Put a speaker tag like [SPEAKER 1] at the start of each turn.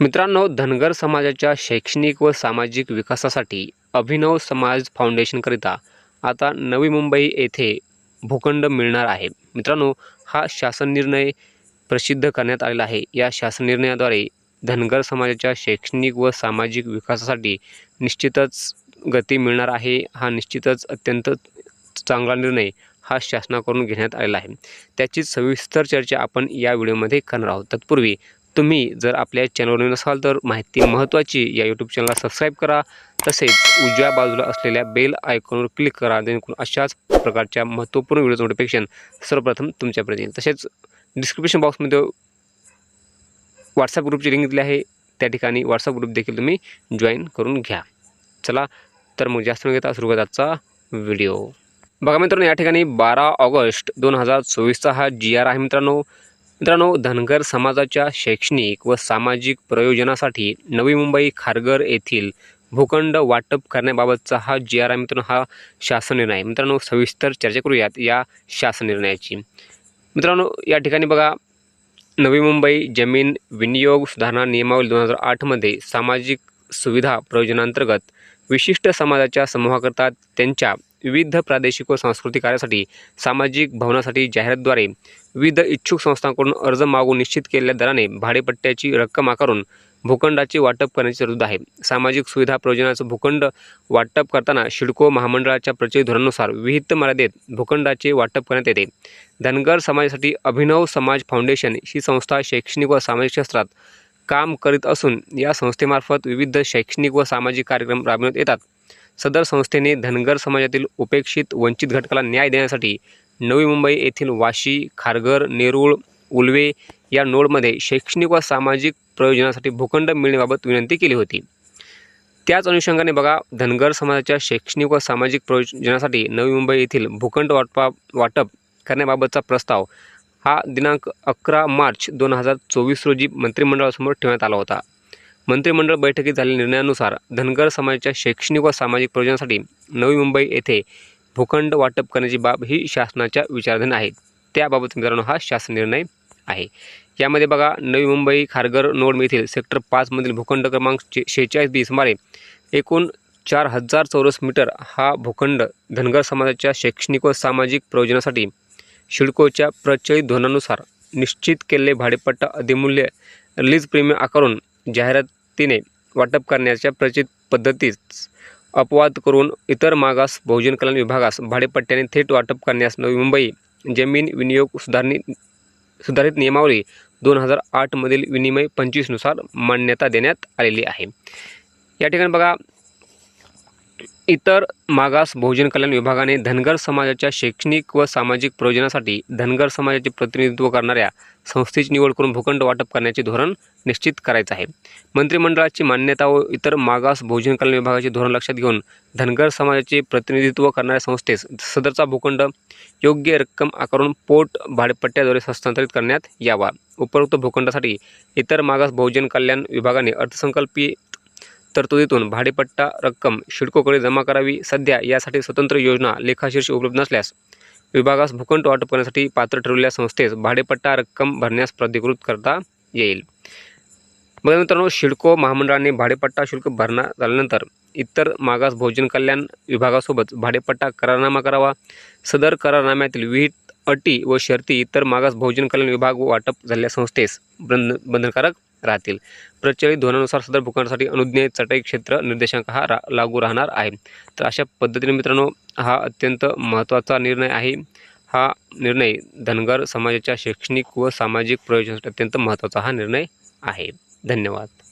[SPEAKER 1] मित्रांनो धनगर समाजाच्या शैक्षणिक व सामाजिक विकासासाठी अभिनव समाज फाउंडेशनकरिता आता नवी मुंबई येथे भूखंड मिळणार आहे. मित्रांनो हा शासन निर्णय प्रसिद्ध करण्यात आलेला आहे. या शासन निर्णयाद्वारे धनगर समाजाच्या शैक्षणिक व सामाजिक विकासासाठी निश्चितच गती मिळणार आहे. हा निश्चितच अत्यंत चांगला निर्णय हा शासनाकडून घेण्यात आलेला आहे. त्याची सविस्तर चर्चा आपण या व्हिडिओमध्ये करणार आहोत. तत्पूर्वी तुम्ही जर आपल्या चॅनलवर नसाल तर माहिती महत्त्वाची या यूट्यूब चॅनलला सबस्क्राईब करा. तसेच उजव्या बाजूला असलेल्या बेल आयकॉनवर क्लिक करा. जेणेकरून अशाच प्रकारच्या महत्त्वपूर्ण व्हिडिओ नोटिफिकेशन सर्वप्रथम तुमच्यापर्यंत येईल. तसेच डिस्क्रिप्शन बॉक्समध्ये व्हॉट्सअप ग्रुपची लिंक दिली आहे. त्या ठिकाणी व्हॉट्सअप ग्रुप देखील तुम्ही जॉईन करून घ्या. चला तर मग जास्त न घेता सुरू करत आजचा व्हिडिओ बघा मित्रांनो या ठिकाणी बारा ऑगस्ट दोन हजार चोवीसचा हा जी आर आहे मित्रांनो. मित्रांनो धनगर समाजाच्या शैक्षणिक व सामाजिक प्रयोजनासाठी नवी मुंबई खारघर येथील भूखंड वाटप करण्याबाबतचा हा जी आर आय मित्रांनो हा शासन निर्णय मित्रांनो सविस्तर चर्चा करूयात या शासन निर्णयाची मित्रांनो या ठिकाणी बघा नवी मुंबई जमीन विनियोग सुधारणा नियमावली दोन हजार आठमध्ये सामाजिक सुविधा प्रयोजनांतर्गत विशिष्ट समाजाच्या समूहाकरता त्यांच्या विविध प्रादेशिक व सांस्कृतिक कार्यासाठी सामाजिक भवनासाठी जाहिरातद्वारे विविध इच्छुक संस्थांकडून अर्ज मागून निश्चित केलेल्या दराने भाडेपट्ट्याची रक्कम आकारून भूखंडाचे वाटप करण्याची तरतूद आहे. सामाजिक सुविधा प्रयोजनाचं भूखंड वाटप करताना शिडको महामंडळाच्या प्रचलित धोरणानुसार विहित मर्यादेत भूखंडाचे वाटप करण्यात येते. धनगर समाजासाठी अभिनव समाज फाउंडेशन ही संस्था शैक्षणिक व सामाजिक क्षेत्रात काम करीत असून या संस्थेमार्फत विविध शैक्षणिक व सामाजिक कार्यक्रम राबविण्यात येतात. सदर संस्थेने धनगर समाजातील उपेक्षित वंचित घटकाला न्याय देण्यासाठी नवी मुंबई येथील वाशी खारघर नेरूळ उल्वे या नोडमध्ये शैक्षणिक व सामाजिक प्रयोजनासाठी भूखंड मिळण्याबाबत विनंती केली होती. त्याच अनुषंगाने बघा धनगर समाजाच्या शैक्षणिक व सामाजिक प्रयोजनासाठी नवी मुंबई येथील भूखंड वाटपा वाटप करण्याबाबतचा प्रस्ताव हा दिनांक अकरा मार्च दोन हजार चोवीस रोजी मंत्रिमंडळासमोर ठेवण्यात आला होता. मंत्रिमंडळ बैठकीत झालेल्या निर्णयानुसार धनगर समाजाच्या शैक्षणिक व सामाजिक प्रयोजनासाठी नवी मुंबई येथे भूखंड वाटप करण्याची बाब ही शासनाच्या विचाराधीन आहे. त्याबाबत मित्रांनो हा शासन निर्णय आहे. यामध्ये बघा नवी मुंबई खारघर नोड येथील सेक्टर पाचमधील भूखंड क्रमांक शेहेचाळीस बी सुमारे एकूण चार हजार चौरस मीटर हा भूखंड धनगर समाजाच्या शैक्षणिक व सामाजिक प्रयोजनासाठी शिडकोच्या प्रचलित धोरणानुसार निश्चित केलेले भाडेपट्टा अधिमूल्य रिलीज प्रीमियम आकारून जाहिरातीने वाटप करण्याच्या प्रचित पद्धतीच अपवाद करून इतर मागास बहुजन कल्याण विभागास भाडेपट्ट्याने थेट वाटप करण्यास नवी मुंबई जमीन विनियोग सुधारणी सुधारित नियमावली दोन हजार आठमधील विनिमय पंचवीसनुसार मान्यता देण्यात आलेली आहे. या ठिकाणी बघा इतर मागास बहुजन कल्याण विभागाने धनगर समाजाच्या शैक्षणिक व सामाजिक प्रयोजनासाठी धनगर समाजाचे प्रतिनिधित्व करणाऱ्या संस्थेची निवड करून भूखंड वाटप करण्याचे धोरण निश्चित करायचं आहे. मंत्रिमंडळाची मान्यता व इतर मागास बहुजन कल्याण विभागाचे धोरण लक्षात घेऊन धनगर समाजाचे प्रतिनिधित्व करणाऱ्या संस्थेस सदरचा भूखंड योग्य रक्कम आकारून पोट भाडेपट्ट्याद्वारे हस्तांतरित करण्यात यावा. उपरोक्त भूखंडासाठी इतर मागास बहुजन कल्याण विभागाने अर्थसंकल्पीय तरतुदीतून भाडेपट्टा रक्कम शिडकोकडे जमा करावी. सध्या यासाठी स्वतंत्र योजना लेखाशीर्ष उपलब्ध नसल्यास विभागास भूखंड वाटप करण्यासाठी पात्र ठरवलेल्या संस्थेस भाडेपट्टा रक्कम भरण्यास प्राधिकृत करता येईल. बघा मित्रांनो शिडको महामंडळाने भाडेपट्टा शुल्क भरणा झाल्यानंतर इतर मागास भोजन कल्याण विभागासोबत भाडेपट्टा करारनामा करावा. सदर करारनाम्यातील विहित अटी व शर्ती इतर मागास भोजन कल्याण विभाग व वाटप झालेल्या संस्थेस बंध बंधनकारक राहतील. प्रचलित धोरणानुसार सदर भूखंडासाठी अनुज्ञेय चटई क्षेत्र निर्देशांक हा रा लागू राहणार आहे. तर अशा पद्धतीने मित्रांनो हा अत्यंत महत्त्वाचा निर्णय आहे. हा निर्णय धनगर समाजाच्या शैक्षणिक व सामाजिक प्रयोजनासाठी अत्यंत महत्त्वाचा हा निर्णय आहे. धन्यवाद.